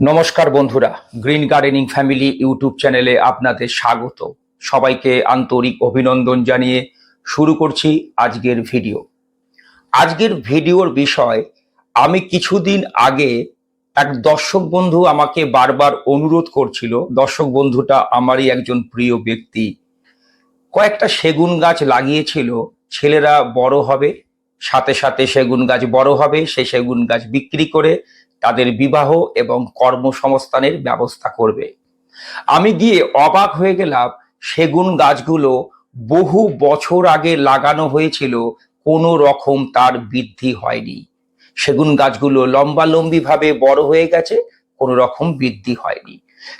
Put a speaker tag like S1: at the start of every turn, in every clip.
S1: নমস্কার বন্ধুরা, green gardening family YouTube চ্যানেলে আপনাদের স্বাগত। সবাইকে আন্তরিক অভিনন্দন জানিয়ে শুরু করছি আজকের ভিডিও। আজকের ভিডিওর বিষয়, আমি কিছুদিন আগে এক দর্শক বন্ধু আমাকে বারবার অনুরোধ করছিল, দর্শক বন্ধুটা আমারই একজন প্রিয় ব্যক্তি, কয়েকটা সেগুন গাছ লাগিয়েছিল, ছেলেরা বড় হবে, সাথে সাথে সেগুন গাছ বড় হবে সেই সেগুন গাছ বিক্রি করে তাদের বিবাহ এবং কর্মসংস্থানের ব্যবস্থা করবে। আমি গিয়ে অবাক হয়ে গেলাম, সেগুন গাছগুলো বহু বছর আগে লাগানো হয়েছিল, কোনো রকম তার বৃদ্ধি হয়নি। সেগুন গাছগুলো লম্বালম্বি ভাবে বড় হয়ে গেছে, কোনো রকম বৃদ্ধি হয়নি।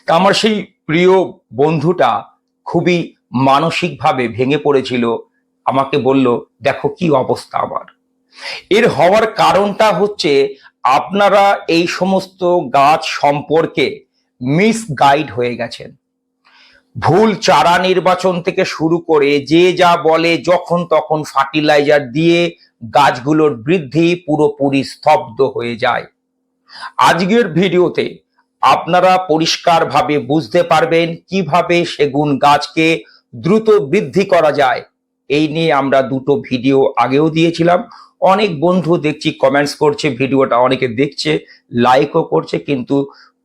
S1: তা আমার সেই প্রিয় বন্ধুটা খুবই মানসিকভাবে ভেঙে পড়েছিল, আমাকে বলল, দেখো কি অবস্থা আমার। এর হওয়ার কারণটা হচ্ছে আপনারা এই সমস্ত গাছ সম্পর্কে মিস গাইড হয়ে গেছেন। ভুল চারা নির্বাচন থেকে শুরু করে যে যা বলে যখন তখন ফার্টিলাইজার দিয়ে গাছগুলোর বৃদ্ধি পুরোপুরি স্তব্ধ হয়ে যায়। আজকের ভিডিওতে আপনারা পরিষ্কারভাবে বুঝতে পারবেন কীভাবে সেগুন গাছকে দ্রুত বৃদ্ধি করা যায় এই নিয়ে আমরা দুটো ভিডিও আগেও দিয়েছিলাম। অনেক বন্ধু দেখছি কমেন্টস করছে, ভিডিওটা অনেকে দেখছে লাইকও করছে, কিন্তু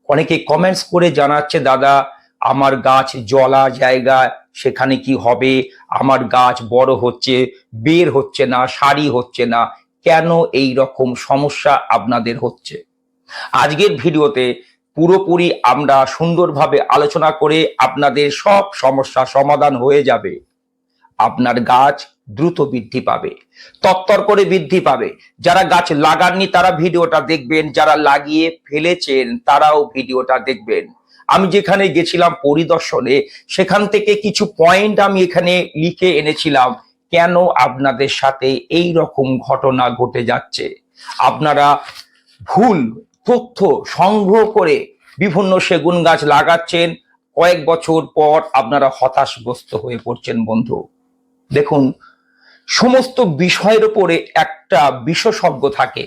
S1: অনেকে কমেন্টস করে জানাচ্ছে, দাদা, আমার গাছ জলা জায়গা, সেখানে কি হবে? আমার গাছ বড় হচ্ছে, বের হচ্ছে না, সারি হচ্ছে না। কেন এই রকম সমস্যা আপনাদের হচ্ছে? আজকের ভিডিওতে পুরোপুরি আমরা সুন্দরভাবে আলোচনা করে আপনাদের সব সমস্যা সমাধান হয়ে যাবে। আপনার গাছ দ্রুত বৃদ্ধি পাবে তত্তর করে বৃদ্ধি পাবে। যারা গাছ লাগাননি তারা ভিডিওটা দেখবেন, যারা লাগিয়ে ফেলেছেন তারাও ভিডিওটা দেখবেন। আমি যেখানে গেছিলাম পরিদর্শনে, সেখান থেকে কিছু পয়েন্ট আমি এখানে লিখে এনেছিলাম, কেন আপনাদের সাথে এই রকম ঘটনা ঘটে যাচ্ছে? আপনারা ভুল তথ্য সংগ্রহ করে বিভিন্ন সেগুন গাছ লাগাচ্ছেন, কয়েক বছর পর আপনারা হতাশগ্রস্ত হয়ে পড়ছেন বন্ধু। দেখুন, সমস্ত বিষয়ের উপরে একটা বিশেষজ্ঞ থাকে।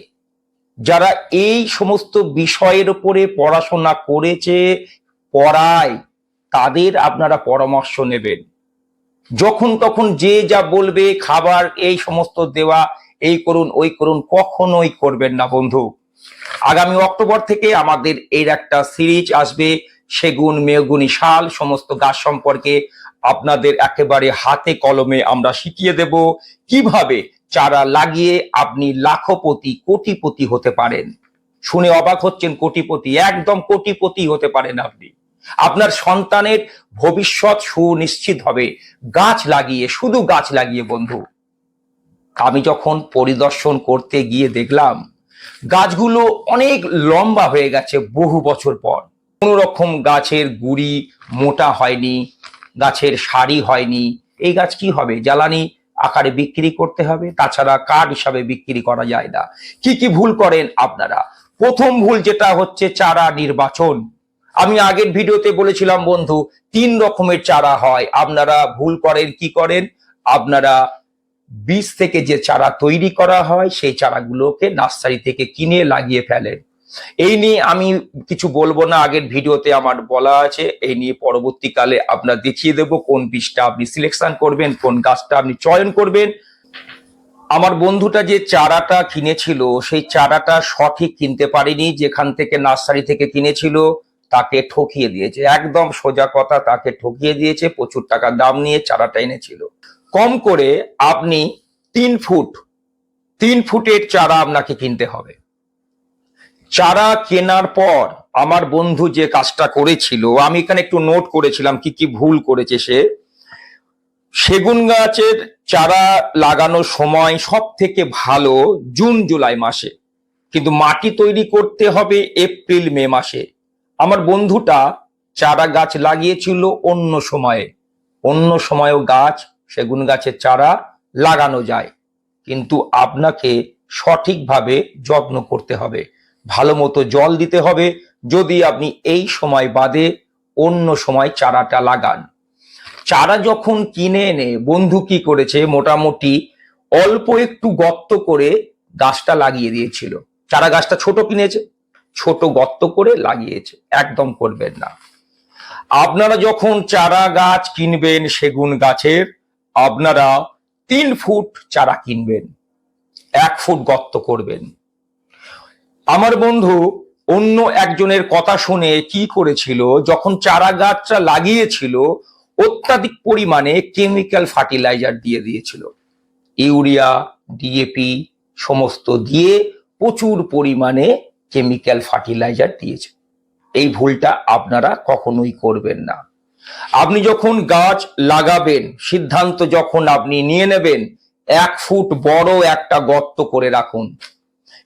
S1: যারা এই সমস্ত বিষয়ের উপরে পড়াশোনা করেছে, পড়ায়, তাদের আপনারা পরামর্শ নেবেন। যখন তখন যে যা বলবে, খাবার এই সমস্ত দেওয়া, এই করুন, ওই করুন, কখনোই করবেন না বন্ধু। আগামী অক্টোবর থেকে আমাদের এর একটা সিরিজ আসবে, সেগুন মেগুনি শাল, সমস্ত গাছ সম্পর্কে। আপনাদের একেবারে হাতে কলমে আমরা শিখিয়ে দেব কীভাবে চারা লাগিয়ে আপনি লাখপতি কোটিপতি হতে পারেন। শুনে অবাক হচ্ছেন কোটিপতি, একদম কোটিপতি হতে পারেন আপনি। আপনার সন্তানের ভবিষ্যৎ সুনিশ্চিত হবে। গাছ লাগিয়ে, শুধু গাছ লাগিয়ে বন্ধু। আমি যখন পরিদর্শন করতে গিয়ে দেখলাম, গাছগুলো অনেক লম্বা হয়ে গেছে বহু বছর পর। কোন রকম গাছের গুড়ি মোটা হয়নি গাছের সারি হয়নি। এই গাছ কি হবে? জ্বালানি আকারে বিক্রি করতে হবে, তাছাড়া কাঠ হিসাবে বিক্রি করা যায় না। কি কি ভুল করেন আপনারা? প্রথম ভুল যেটা হচ্ছে চারা নির্বাচন। আমি আগের ভিডিওতে বলেছিলাম, বন্ধু, তিন রকমের চারা হয়। আপনারা ভুল করেন, কি করেন? আপনারা বীজ থেকে যে চারা তৈরি করা হয়, সেই চারাগুলোকে নার্সারি থেকে কিনে লাগিয়ে ফেলেন। এই নিয়ে আমি কিছু বলব না, আগের ভিডিওতে আমার বলা আছে। এই নিয়ে পরবর্তীকালে আপনার দেখিয়ে দেব কোন বীজটা আপনি সিলেকশন করবেন, কোন গাছটা আপনি চয়ন করবেন। আমার বন্ধুটা যে চারাটা কিনেছিল, সেই চারাটা সঠিক কিনতে পারেনি, যেখান থেকে নার্সারি থেকে কিনেছিল, তাকে ঠকিয়ে দিয়েছে। একদম সোজা কথা, তাকে ঠকিয়ে দিয়েছে, প্রচুর টাকা দাম নিয়ে চারাটা এনেছিল। কম করে আপনি তিন ফুট, তিন ফুটের চারা আপনাকে কিনতে হবে। চারা কেনার পর আমার বন্ধু যে কাজটা করেছিল, আমি এখানে একটু নোট করেছিলাম কি কি ভুল করেছে সে। সেগুন গাছের চারা লাগানোর সময় সব থেকে ভালো জুন, জুলাই মাসে। কিন্তু মাটি তৈরি করতে হবে এপ্রিল, মে মাসে। আমার বন্ধুটা চারা গাছ লাগিয়েছিল অন্য সময়ে। অন্য সময়েও গাছ, সেগুন গাছের চারা লাগানো যায়। কিন্তু আপনাকে সঠিকভাবে যত্ন করতে হবে। ভালো মতো জল দিতে হবে। যদি আপনি এই সময় বাদে অন্য সময় চারাটা লাগান। চারা যখন কিনে এনে বন্ধু কি করেছে? মোটামুটি অল্প একটু গর্ত করে গাছটা লাগিয়ে দিয়েছিল। চারা গাছটা ছোট কিনেছে। ছোট গর্ত করে লাগিয়েছে। একদম করবেন না। আপনারা যখন চারা গাছ কিনবেন সেগুন গাছের, আপনারা তিন ফুট চারা কিনবেন। এক ফুট গর্ত করবেন। আমার বন্ধু অন্য একজনের কথা শুনে কি করেছিল, যখন চারা গাছটা লাগিয়েছিল, অত্যাধিক পরিমাণে কেমিক্যাল ফার্টিলাইজার দিয়ে দিয়েছিল। ইউরিয়া ডিএপি সমস্ত দিয়ে প্রচুর পরিমাণে কেমিক্যাল ফার্টিলাইজার দিয়েছে। এই ভুলটা আপনারা কখনোই করবেন না। আপনি যখন গাছ লাগাবেন, সিদ্ধান্ত যখন আপনি নিয়ে নেবেন, এক ফুট বড় একটা গর্ত করে রাখুন।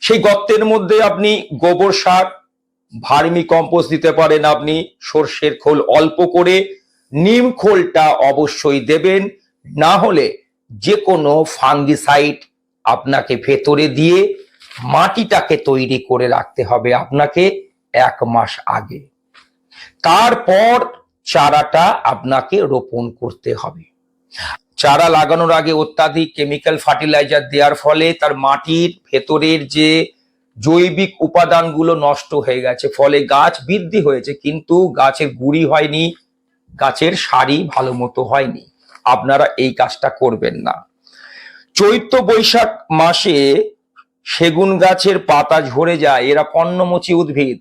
S1: সেই গর্তের মধ্যে আপনি গোবর সার, ভার্মি কম্পোস্ট দিতে পারেন আপনি, সর্ষের খোল অল্প করে, নিম খোলটা অবশ্যই দেবেন, না হলে যে কোনো ফাঙ্গিসাইড আপনাকে ভেতরে দিয়ে মাটিটাকে তৈরি করে রাখতে হবে আপনাকে এক মাস আগে। তারপর চারাটা আপনাকে রোপণ করতে হবে। চারা লাগানোর আগে অত্যাধিক কেমিক্যাল ফার্টিলাইজার দেওয়ার ফলে তার মাটির ভেতরের যে জৈবিক উপাদানগুলো নষ্ট হয়ে গেছে, ফলে গাছ বৃদ্ধি হয়েছে, কিন্তু গাছের গুড়ি হয়নি, গাছের সারি ভালো মতো হয়নি। আপনারা এই কাজটা করবেন না। চৈত্র বৈশাখ মাসে সেগুন গাছের পাতা ঝরে যায়, এরা পণ্যমোচী উদ্ভিদ।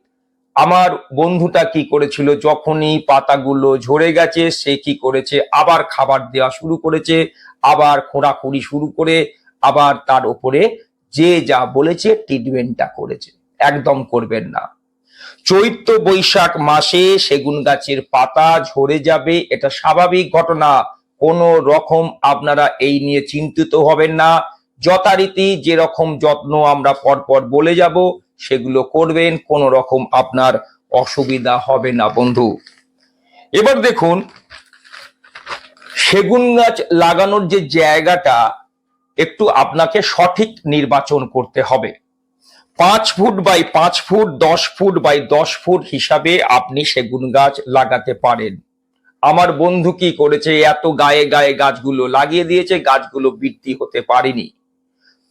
S1: আমার বন্ধুটা কি করেছিল? যখনই পাতাগুলো ঝরে গেছে, সে কি করেছে? আবার খাবার দেওয়া শুরু করেছে, আবার খোঁড়াখুড়ি শুরু করে, আবার তার উপরে যে যা বলেছে ট্রিটমেন্টটা করেছে। একদম করবেন না। চৈত্র বৈশাখ মাসে সেগুন গাছের পাতা ঝরে যাবে, এটা স্বাভাবিক ঘটনা। কোনো রকম আপনারা এই নিয়ে চিন্তিত হবেন না। যথারীতি যেরকম যত্ন আমরা পরপর বলে যাব সেগুলো করবেন কোনো রকম আপনার অসুবিধা হবে না বন্ধু। এবার দেখুন, সেগুন গাছ লাগানোর যে জায়গাটা, একটু আপনাকে সঠিক নির্বাচন করতে হবে। পাঁচ ফুট বাই পাঁচ ফুট, দশ ফুট বাই দশ ফুট হিসাবে আপনি সেগুন গাছ লাগাতে পারেন। আমার বন্ধু কি করেছে, এত গায়ে গায়ে গাছগুলো লাগিয়ে দিয়েছে, গাছগুলো বৃদ্ধি হতে পারেনি।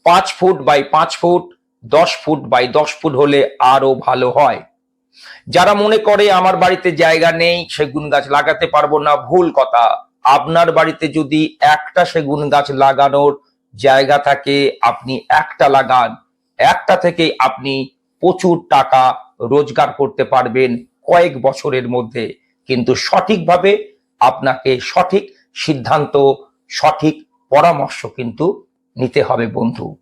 S1: পাঁচ ফুট বাই পাঁচ ফুট দশ ফুট বাই দশ ফুট হলে আরও ভালো হয়। যারা মনে করে আমার বাড়িতে জায়গা নেই, সেগুন গাছ লাগাতে পারব না, ভুল কথা। আপনার বাড়িতে যদি একটা সেগুন গাছ লাগানোর জায়গা থাকে, আপনি একটা লাগান। একটা থেকে আপনি প্রচুর টাকা রোজগার করতে পারবেন কয়েক বছরের মধ্যে। কিন্তু সঠিকভাবে আপনাকে সঠিক সিদ্ধান্ত, সঠিক পরামর্শ কিন্তু নিতে হবে বন্ধু।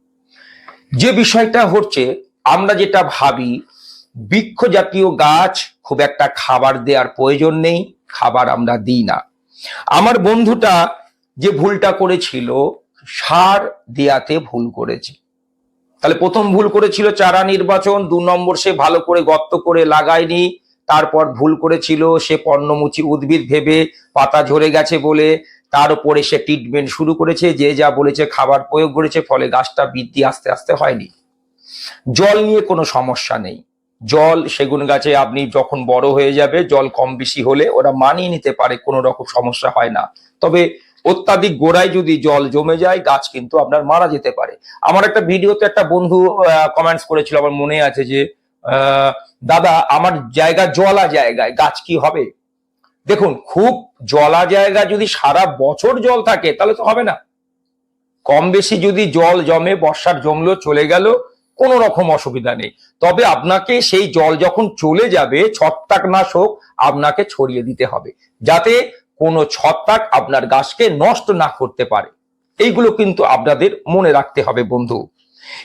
S1: যে বিষয়টা হচ্ছে, আমরা যেটা ভাবি, বৃক্ষ জাতীয় গাছ খুব একটা খাবার দেওয়ার প্রয়োজন নেই, খাবার আমরা দিই না। আমার বন্ধুটা যে ভুলটা করেছিল, সার দেয়াতে ভুল করেছে। তাহলে প্রথম ভুল করেছিল চারা নির্বাচন, দু নম্বর সে ভালো করে গর্ত করে লাগায়নি, তারপর ভুল করেছিল, সে পর্ণমুচি উদ্ভিদ ভেবে পাতা ঝরে গেছে বলে তার উপরে সে ট্রিটমেন্ট শুরু করেছে, যে যা বলেছে, খাবার প্রয়োগ করেছে, ফলে গাছটা বৃদ্ধি আস্তে আস্তে হয়নি। জল নিয়ে কোনো সমস্যা নেই। জল সেগুন গাছে আপনি যখন বড় হয়ে যাবে, জল কম বেশি হলে ওরা মানিয়ে নিতে পারে, কোনো রকম সমস্যা হয় না। তবে অত্যাধিক গোড়ায় যদি জল জমে যায়, গাছ কিন্তু আপনার মারা যেতে পারে। আমার একটা ভিডিওতে একটা বন্ধু কমেন্টস করেছিল, আমার মনে আছে যে দাদা, আমার জায়গা জলা জায়গায়, গাছ কি হবে? দেখুন, খুব জলা জায়গা যদি সারা বছর জল থাকে, তাহলে তো হবে না। কম বেশি যদি জল জমে, বর্ষার জমলো, চলে গেল, কোনো রকম অসুবিধা নেই। তবে আপনাকে সেই জল যখন চলে যাবে ছত্রাকনাশক আপনাকে ছড়িয়ে দিতে হবে। যাতে কোনো ছত্রাক আপনার গাছকে নষ্ট না করতে পারে। এইগুলো কিন্তু আপনাদের মনে রাখতে হবে, বন্ধু।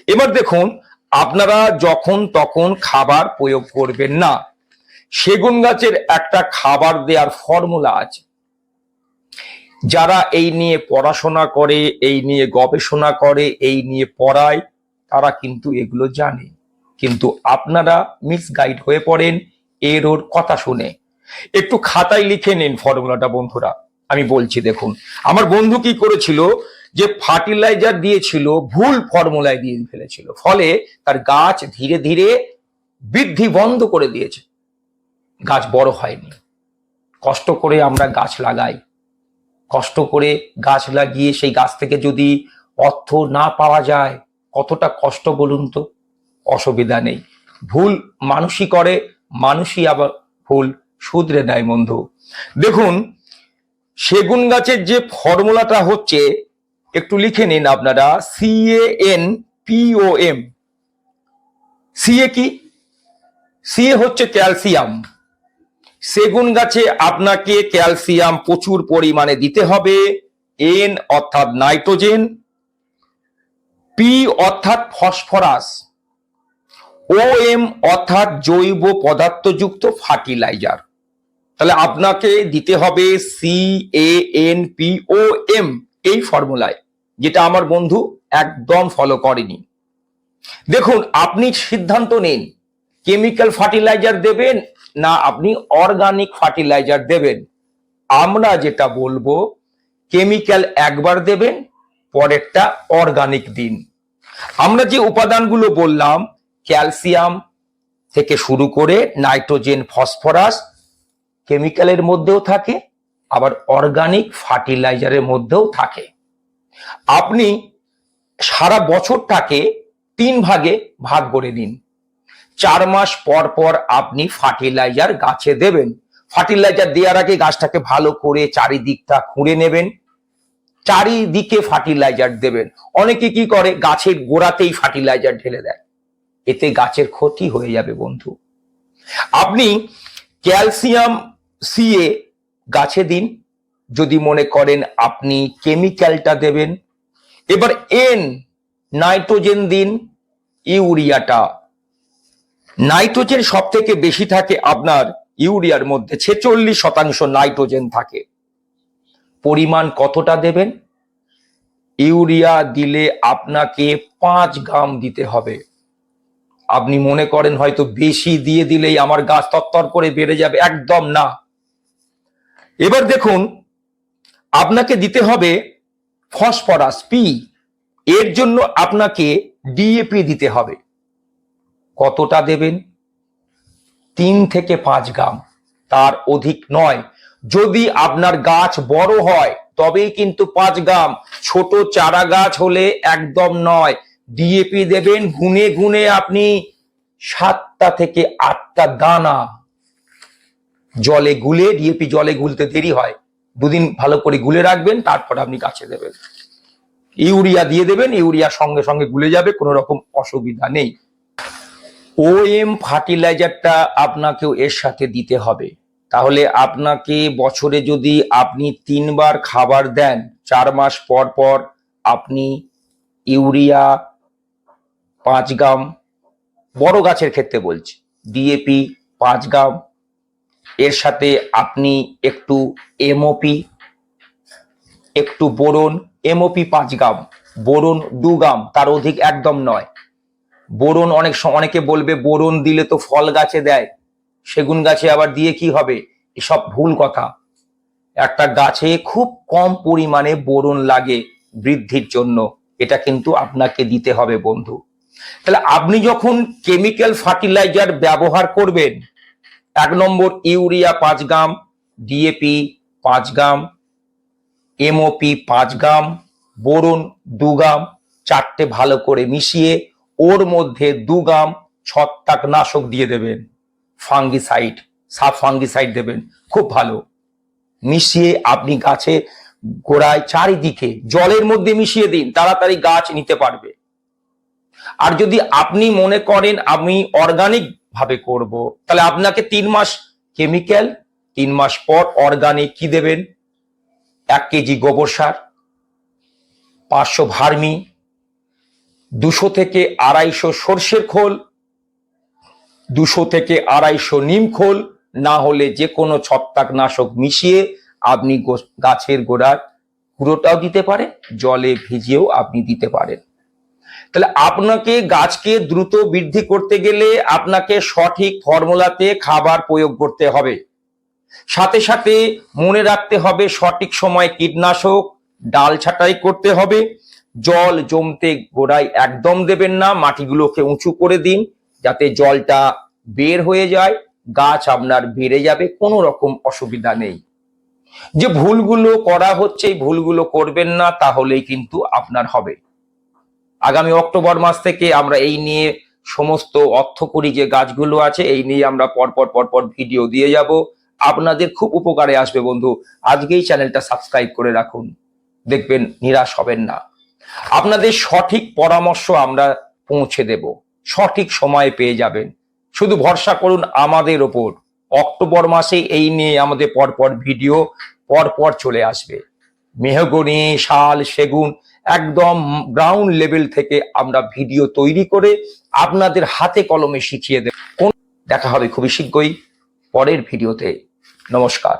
S1: এবার দেখুন, আপনারা যখন তখন খাবার প্রয়োগ করবেন না সেগুন গাছের একটা খাবার দেওয়ার ফর্মুলা আছে। যারা এই নিয়ে পড়াশোনা করে, এই নিয়ে গবেষণা করে, এই নিয়ে পড়ায়, তারা কিন্তু এগুলো জানে। কিন্তু আপনারা মিসগাইড হয়ে পড়েন এর ওর কথা শুনে। একটু খাতায় লিখে নিন ফর্মুলাটা বন্ধুরা। আমি বলছি দেখুন, আমার বন্ধু কি করেছিল যে ফার্টিলাইজার দিয়েছিল, ভুল ফর্মুলায় দিয়ে ফেলেছিল। ফলে তার গাছ ধীরে ধীরে বৃদ্ধি বন্ধ করে দিয়েছে। গাছ বড় হয়নি। কষ্ট করে আমরা গাছ লাগাই। কষ্ট করে গাছ লাগিয়ে সেই গাছ থেকে যদি অর্থ না পাওয়া যায়, কতটা কষ্ট বলুন তো? অসুবিধা নেই। ভুল মানুষই করে, মানুষই আবার ভুল শুধরে নেয় বন্ধু। দেখুন, সেগুন গাছের যে ফর্মুলাটা হচ্ছে, একটু লিখে নিন আপনারা সিএএন পিওএম সিএ কি? সিএ হচ্ছে ক্যালসিয়াম। সেগুন গাছে আপনাকে ক্যালসিয়াম প্রচুর পরিমাণে দিতে হবে। এন অর্থাৎ নাইট্রোজেন পি অর্থাৎ ফসফরাস ও এম অর্থাৎ জৈব পদার্থযুক্ত ফার্টিলাইজার। তাহলে আপনাকে দিতে হবে C A N P O M এই ফর্মুলায়, যেটা আমার বন্ধু একদম ফলো করেনি। দেখুন, আপনি সিদ্ধান্ত নিন কেমিক্যাল ফার্টিলাইজার দেবেন না আপনি অর্গানিক ফার্টিলাইজার দেবেন। আমরা যেটা বলব কেমিক্যাল একবার দেবেন, পরেরটা অর্গানিক দিন। আমরা যে উপাদানগুলো বললাম ক্যালসিয়াম থেকে শুরু করে নাইট্রোজেন ফসফরাস কেমিক্যালের মধ্যেও থাকে, আবার অর্গানিক ফার্টিলাইজারের মধ্যেও থাকে। আপনি সারা বছরটাকে তিন ভাগে ভাগ করে নিন। চার মাস পর পর আপনি ফার্টিলাইজার গাছে দেবেন। ফার্টিলাইজার দেওয়ার আগে গাছটাকে ভালো করে চারিদিকটা খুঁড়ে নেবেন। চারিদিকে ফার্টিলাইজার দেবেন। অনেকে কি করে, গাছের গোড়াতেই ফার্টিলাইজার ঢেলে দেয়। এতে গাছের ক্ষতি হয়ে যাবে বন্ধু। আপনি ক্যালসিয়াম সিএ গাছে দিন। যদি মনে করেন আপনি কেমিক্যালটা দেবেন। এবার এন নাইট্রোজেন দিন, ইউরিয়াটা। নাইট্রোজেন সব থেকে বেশি থাকে আপনার ইউরিয়ার মধ্যে, ছেচল্লিশ শতাংশ নাইট্রোজেন থাকে। পরিমাণ কতটা দেবেন? ইউরিয়া দিলে আপনাকে পাঁচ গ্রাম দিতে হবে। আপনি মনে করেন হয়তো বেশি দিয়ে দিলেই আমার গাছ তত্তর করে বেড়ে যাবে, একদম না। এবার দেখুন, আপনাকে দিতে হবে ফসফরাস পি এর জন্য আপনাকে ডিএপি দিতে হবে। কতটা দেবেন? তিন থেকে পাঁচ গ্রাম। তার অধিক নয়। যদি আপনার গাছ বড় হয়, তবেই কিন্তু পাঁচ গ্রাম। ছোট চারা গাছ হলে একদম নয়। ডিএপি দেবেন, গুনে গুনে আপনি সাতটা থেকে আটটা দানা জলে গুলে ডিএপি জলে গুলতে দেরি হয়। দুদিন ভালো করে গুলে রাখবেন, তারপর আপনি গাছে দেবেন। ইউরিয়া দিয়ে দেবেন, ইউরিয়া সঙ্গে সঙ্গে গুলে যাবে, কোনো রকম অসুবিধা নেই। ওএম ফার্টিলাইজারটা আপনাকেও এর সাথে দিতে হবে। তাহলে আপনাকে বছরে যদি আপনি তিনবার খাবার দেন, চার মাস পর পর আপনি ইউরিয়া পাঁচ গ্রাম বড় গাছের ক্ষেত্রে বলছি ডিএপি পাঁচ গ্রাম এর সাথে আপনি একটু এমওপি একটু বোরন এমওপি পাঁচ গ্রাম বোরন দু গ্রাম, তার অধিক একদম নয়। বোরন অনেক অনেকে বলবে বোরন দিলে তো ফল গাছে দেয়। সেগুন গাছে আবার দিয়ে কি হবে? এসব ভুল কথা। একটা গাছে খুব কম পরিমাণে বোরন লাগে বৃদ্ধির জন্য। এটা কিন্তু আপনাকে দিতে হবে বন্ধু। তাহলে আপনি যখন কেমিক্যাল ফার্টিলাইজার ব্যবহার করবেন, এক নম্বর ইউরিয়া পাঁচ গ্রাম, ডিএপি পাঁচ গ্রাম, এমওপি পাঁচ গ্রাম, বোরন দু গ্রাম, চারটে ভালো করে মিশিয়ে ওর মধ্যে দু গ্রাম ছত্রাক নাশক দিয়ে দেবেন। ফাঙ্গিসাইড সাব ফাঙ্গিসাইড দেবেন। খুব ভালো। মিশিয়ে আপনি গাছে গোড়ায় চারিদিকে জলের মধ্যে মিশিয়ে দিন, তাড়াতাড়ি গাছ নিতে পারবে। আর যদি আপনি মনে করেন আমি অর্গানিক ভাবে করব, তাহলে আপনাকে তিন মাস কেমিক্যাল তিন মাস পর অর্গানিক কি দেবেন? এক কেজি গোবর সার, পাঁচশো ভার্মি দুশো থেকে আড়াইশো সর্ষের খোল, দুশো থেকে আড়াইশো নিম খোল, না হলে যে কোনো ছত্রাকনাশক মিশিয়ে আপনি গাছের গোড়ার পুরোটাও দিতে পারেন, জলে ভিজিয়েও আপনি দিতে পারেন। তাহলে আপনাকে গাছকে দ্রুত বৃদ্ধি করতে গেলে আপনাকে সঠিক ফর্মুলাতে খাবার প্রয়োগ করতে হবে। সাথে সাথে মনে রাখতে হবে সঠিক সময় কীটনাশক, ডাল ছাঁটাই করতে হবে। জল জমতে গোড়ায় একদম দেবেন না, মাটিগুলোকে উঁচু করে দিন যাতে জলটা বের হয়ে যায়, গাছ আপনার বেড়ে যাবে, কোনো রকম অসুবিধা নেই। যে ভুলগুলো করা হচ্ছে ভুলগুলো করবেন না, তাহলেই কিন্তু আপনার হবে। আগামী অক্টোবর মাস থেকে আমরা এই নিয়ে সমস্ত অর্থকরী যে গাছগুলো আছে, এই নিয়ে আমরা পরপর পরপর ভিডিও দিয়ে যাব। আপনাদের খুব উপকারে আসবে বন্ধু। আজকেই চ্যানেলটা সাবস্ক্রাইব করে রাখুন। দেখবেন নিরাশ হবেন না। আপনাদের সঠিক পরামর্শ আমরা পৌঁছে দেব। সঠিক সময়ে পেয়ে যাবেন। শুধু ভরসা করুন আমাদের ওপর। অক্টোবর মাসে এই নিয়ে আমাদের পরপর ভিডিও পরপর চলে আসবে। মেহগনি, শাল, সেগুন একদম গ্রাউন্ড লেভেল থেকে আমরা ভিডিও তৈরি করে আপনাদের হাতে কলমে শিখিয়ে দেব। কোন দেখা হবে খুবই শীঘ্রই। পরের ভিডিওতে। নমস্কার।